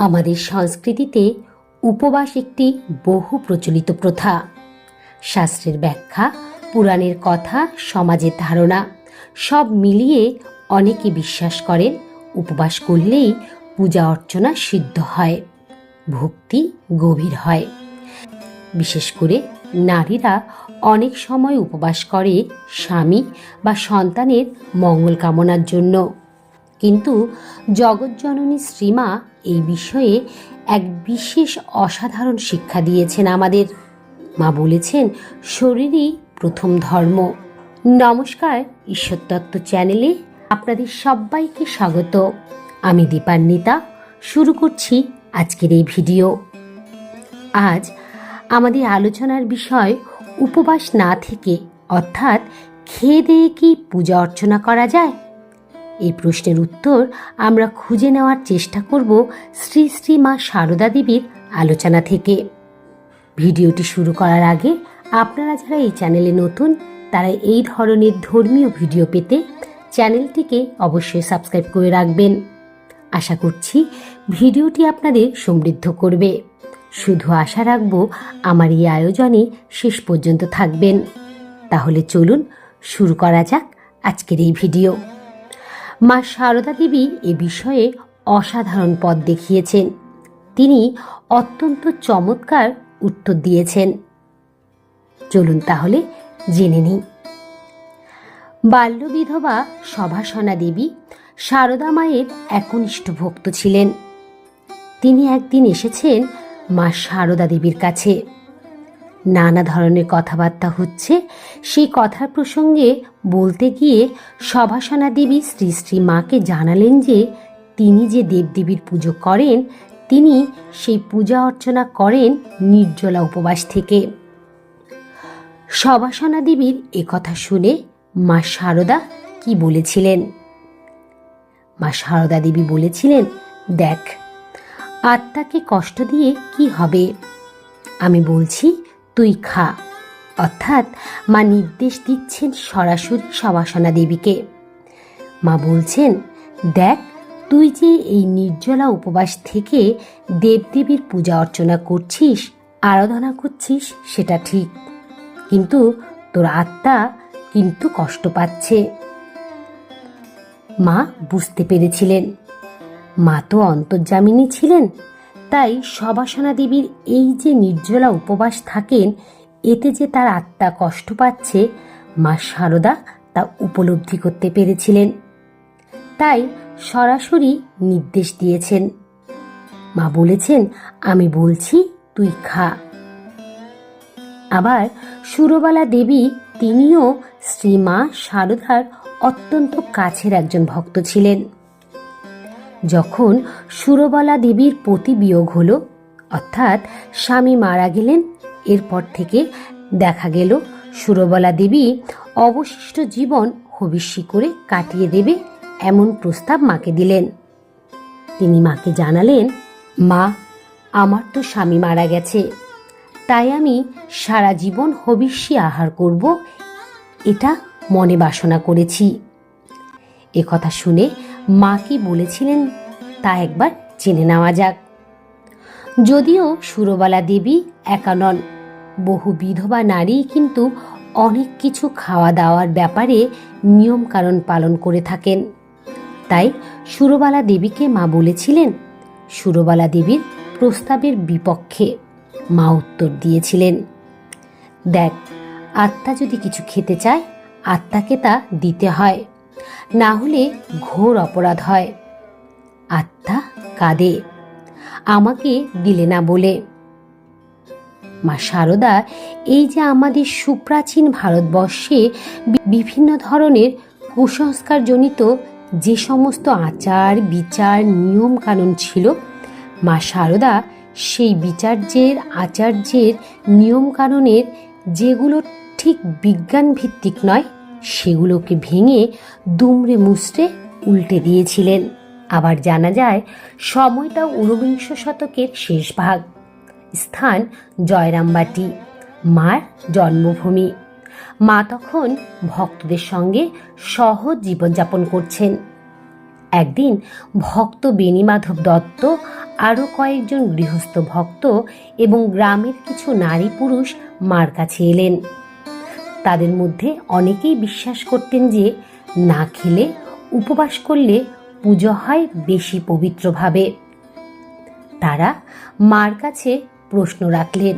আমাদের সংস্কৃতিতে উপবাস একটি বহু প্রচলিত প্রথা। শাস্ত্রের ব্যাখ্যা, পুরাণের কথা, সমাজের ধারণা, সব মিলিয়ে অনেকে বিশ্বাস করেন উপবাস করলেই পূজা অর্চনা সিদ্ধ হয়, ভক্তি গভীর হয়। বিশেষ করে নারীরা অনেক সময় উপবাস করে স্বামী বা সন্তানের মঙ্গল কামনার জন্য। কিন্তু জগজ্জননী শ্রীমা এই বিষয়ে এক বিশেষ অসাধারণ শিক্ষা দিয়েছেন আমাদের। মা বলেছেন, শরীরই প্রথম ধর্ম। নমস্কার ঈশ্বরতত্ত্ব চ্যানেলে আপনাদের সবাইকে স্বাগত। আমি দীপান্বিতা, শুরু করছি আজকের এই ভিডিও। আজ আমাদের আলোচনার বিষয় উপবাস না থেকে, অর্থাৎ খেয়ে দিয়ে কি পূজা অর্চনা করা যায়? এই প্রশ্নের উত্তর আমরা খুঁজে নেওয়ার চেষ্টা করব শ্রী শ্রী মা সারদা দেবীর আলোচনা থেকে। ভিডিওটি শুরু করার আগে আপনারা যারা এই চ্যানেলে নতুন, তারা এই ধরনের ধর্মীয় ভিডিও পেতে চ্যানেলটিকে অবশ্যই সাবস্ক্রাইব করে রাখবেন। আশা করছি ভিডিওটি আপনাদের সমৃদ্ধ করবে। শুধু আশা রাখব আমার এই আয়োজনে শেষ পর্যন্ত থাকবেন। তাহলে চলুন শুরু করা যাক আজকের এই ভিডিও। মা সারদা দেবী এ বিষয়ে অসাধারণ পথ দেখিয়েছেন। তিনি অত্যন্ত চমৎকার উত্তর দিয়েছেন। চলুন তাহলে জেনে নিই। বাল্যবিধবা সভাসনা দেবী সারদা মায়ের একনিষ্ঠ ভক্ত ছিলেন। তিনি একদিন এসেছেন মা সারদা দেবীর কাছে। নানা ধরনের কথাবার্তা হচ্ছে। সেই কথার প্রসঙ্গে বলতে গিয়ে সভাসনা দেবী শ্রী শ্রী মাকে জানালেন যে, তিনি যে দেবদেবীর পুজো করেন, তিনি সেই পূজা অর্চনা করেন নির্জলা উপবাস থেকে। সভাসনা দেবীর কথা শুনে মা সারদা কি বলেছিলেন? মা সারদা দেবী বলেছিলেন, দেখ, আত্মাকে কষ্ট দিয়ে কি হবে? আমি বলছি তুই খা। অর্থাৎ মা নির্দেশ দিচ্ছেন সরাসরি সবাসনা দেবীকে। মা বলছেন, দেখ, তুই যে এই নির্জলা উপবাস থেকে দেবদেবীর পূজা অর্চনা করছিস, আরাধনা করছিস, সেটা ঠিক। কিন্তু তোর আত্মা কিন্তু কষ্ট পাচ্ছে। মা বুঝতে পেরেছিলেন। মা তো অন্তর্জামিনী ছিলেন তাই সবাসনা দেবীর এই যে নির্জলা উপবাস থাকেন, এতে যে তার আত্মা কষ্ট পাচ্ছে, মা সারদা তা উপলব্ধি করতে পেরেছিলেন। তাই সরাসরি নির্দেশ দিয়েছেন। মা বলেছেন, আমি বলছি, তুই খা। আবার সুরবালা দেবী তিনিও শ্রীমা সারদার অত্যন্ত কাছের একজন ভক্ত ছিলেন। যখন সুরবালা দেবীর পতি বিয়োগ হল, অর্থাৎ স্বামী মারা গেলেন, এরপর থেকে দেখা গেল সুরবালা দেবী অবশিষ্ট জীবন হবিষ্যি করে কাটিয়ে দেবে এমন প্রস্তাব মাকে দিলেন। তিনি মাকে জানালেন, মা, আমার তো স্বামী মারা গেছে, তাই আমি সারা জীবন হবিষ্যি আহার করব, এটা মনে বাসনা করেছি। কথা শুনে মা কি বলেছিলেন তা একবার জেনে নেওয়া যাক। যদিও সুরবালা দেবী একা নন, বহু বিধবা নারী কিন্তু অনেক কিছু খাওয়া দাওয়ার ব্যাপারে নিয়মকানুন পালন করে থাকেন। তাই সুরবালা দেবীকে মা বলেছিলেন, সুরবালা দেবীর প্রস্তাবের বিপক্ষে মা উত্তর দিয়েছিলেন, দেখ, আত্মা যদি কিছু খেতে চায়, আত্মাকে তা দিতে হয়। না হলে ঘোর অপরাধ হয়। আত্মা কাঁদে। আমাকে দিলে না বলে। মা সারদা, এই যে আমাদের সুপ্রাচীন ভারতবর্ষে বিভিন্ন ধরনের কুসংস্কারজনিত যে সমস্ত আচার, বিচার নিয়ম কানুন ছিল, মা সারদা সেই বিচার্যের, আচার্যের, নিয়মকানুনের যেগুলো ঠিক বিজ্ঞান ভিত্তিক নয় সেগুলোকে ভেঙে দুমড়ে মুচড়ে উল্টে দিয়েছিলেন। আবার জানা যায় সময়টা ঊনবিংশ শতকের শেষ ভাগ। স্থান জয়রামবাটি, মার জন্মভূমি। মা তখন ভক্তদের সঙ্গে সহজ জীবনযাপন করছেন। একদিন ভক্ত বেণীমাধব দত্ত, আরও কয়েকজন গৃহস্থ ভক্ত এবং গ্রামের কিছু নারী পুরুষ মার কাছে এলেন। তাদের মধ্যে অনেকেই বিশ্বাস করতেন যে না খেলে উপবাস করলে পুজো হয় বেশি পবিত্রভাবে। তারা মার কাছে প্রশ্ন রাখলেন,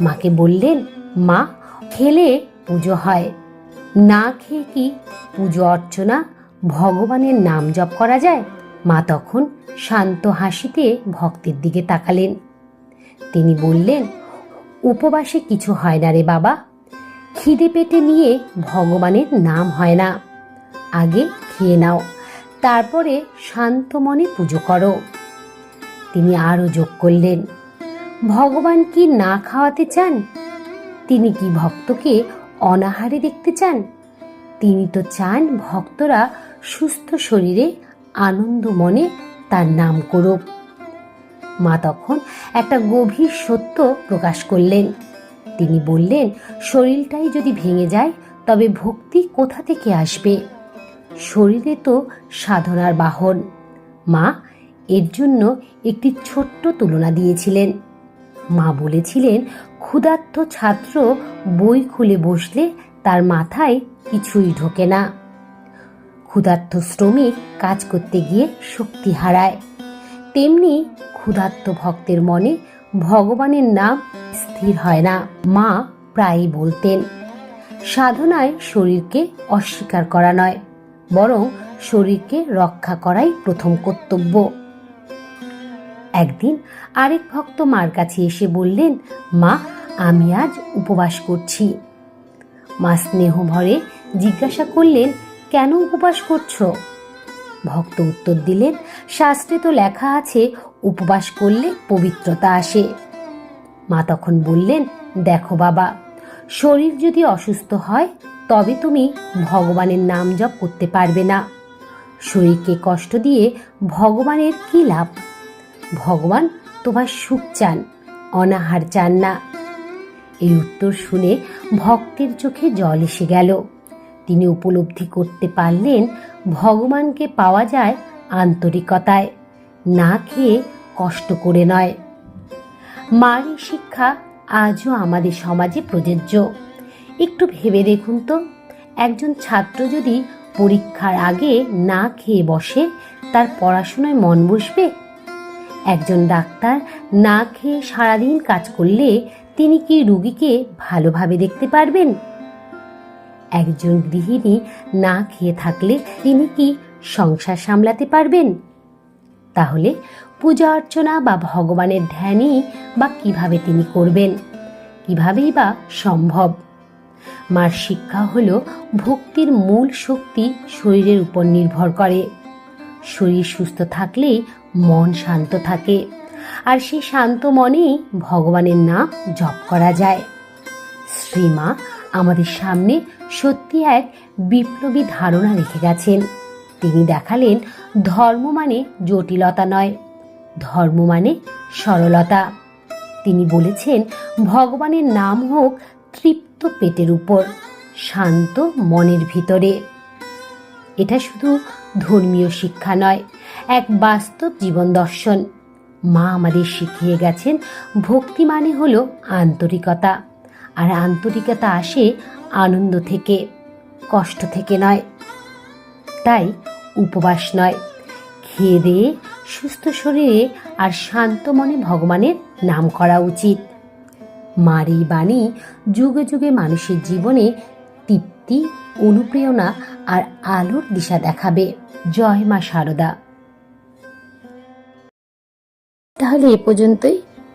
মাকে বললেন, মা, খেলে পুজো হয়। না খেয়ে কি পুজো অর্চনা, ভগবানের নাম জপ করা যায় মা তখন শান্ত হাসিতে ভক্তের দিকে তাকালেন। তিনি বললেন, উপবাসে কিছু হয় না রে বাবা। খিদে পেটে নিয়ে ভগবানের নাম হয় না। আগে খেয়ে নাও, তারপরে শান্ত মনে পুজো করো। তিনি আরও যোগ করলেন, ভগবান কি না খাওয়াতে চান? তিনি কি ভক্তকে অনাহারে দেখতে চান? তিনি তো চান ভক্তরা সুস্থ শরীরে আনন্দ মনে তার নাম করুক। মা তখন একটা গভীর সত্য প্রকাশ করলেন। তিনি বললেন, শরীরটাই যদি ভেঙে যায়, তবে ভক্তি কোথা থেকে আসবে? শরীরে তো সাধনার বাহন। মা, এর জন্য একটি ছোট্ট তুলনা দিয়েছিলেন। মা বলেছিলেন, ক্ষুধার্ত ছাত্র বই খুলে বসলে তার মাথায় কিছুই ঢোকে না। ক্ষুধার্ত শ্রমিক কাজ করতে গিয়ে শক্তি হারায়। তেমনি ক্ষুধার্ত ভক্তের মনে ভগবানের নাম স্থির হয় না, মা প্রায়ই বলতেন। সাধনায় শরীরকে অস্বীকার করা নয়, বরং শরীরকে রক্ষা করাই প্রথম কর্তব্য। একদিন আরেক ভক্ত মার কাছে এসে বললেন, মা, আমি আজ উপবাস করছি। মা স্নেহ ভরে জিজ্ঞাসা করলেন, কেন উপবাস করছ? ভক্ত উত্তর দিলেন, শাস্ত্রে তো লেখা আছে, উপবাস করলে পবিত্রতা আসে। মা তখন বললেন, দেখো বাবা, শরীর যদি অসুস্থ হয়, তবে তুমি ভগবানের নাম জপ করতে পারবে না। শরীরকে কষ্ট দিয়ে ভগবানের কি লাভ? ভগবান তোমার সুখ চান, অনাহার চান না। এই উত্তর শুনে ভক্তের চোখে জল এসে গেল। তিনি উপলব্ধি করতে পারলেন ভগবানকে পাওয়া যায় আন্তরিকতায়, না খেয়ে কষ্ট করে নয়। মার শিক্ষা আজও আমাদের সমাজে প্রযোজ্য। একটু ভেবে দেখুন তো, একজন ছাত্র যদি পরীক্ষার আগে না খেয়ে বসে, তার পড়াশোনায় মন বসবে? একজন ডাক্তার না খেয়ে সারাদিন কাজ করলে তিনি কি রুগীকে ভালোভাবে দেখতে পারবেন? একজন গৃহিণী না খেয়ে থাকলে তিনি কি সংসার সামলাতে পারবেন? তাহলে পূজা অর্চনা বা ভগবানের ধ্যানই বা কীভাবে তিনি করবেন? কিভাবেই বা সম্ভব? মার শিক্ষা হল ভক্তির মূল শক্তি শরীরের উপর নির্ভর করে। শরীর সুস্থ থাকলেই মন শান্ত থাকে, আর সেই শান্ত মনেই ভগবানের নাম জপ করা যায়। শ্রীমা আমাদের সামনে সত্যি এক বিপ্লবী ধারণা রেখে গেছেন। তিনি দেখালেন, ধর্ম মানে জটিলতা নয়, ধর্ম মানে সরলতা। তিনি বলেছেন, ভগবানের নাম হোক তৃপ্ত পেটের উপর, শান্ত মনের ভিতরে। এটা শুধু ধর্মীয় শিক্ষা নয়, এক বাস্তব জীবন দর্শন। মা আমাদের শিখিয়ে গেছেন, ভক্তি মানে হলো আন্তরিকতা। আর আন্তরিকতা আসে আনন্দ থেকে, কষ্ট থেকে নয়। তাই উপবাস নয়। খেয়ে দিয়ে, সুস্থ শরীরে আর শান্ত মনে ভগবানের নাম করা উচিত। মার বাণী যুগে যুগে মানুষের জীবনে তৃপ্তি, অনুপ্রেরণা আর আলোর দিশা দেখাবে। জয় মা শারদা তাহলে এ পর্যন্তই।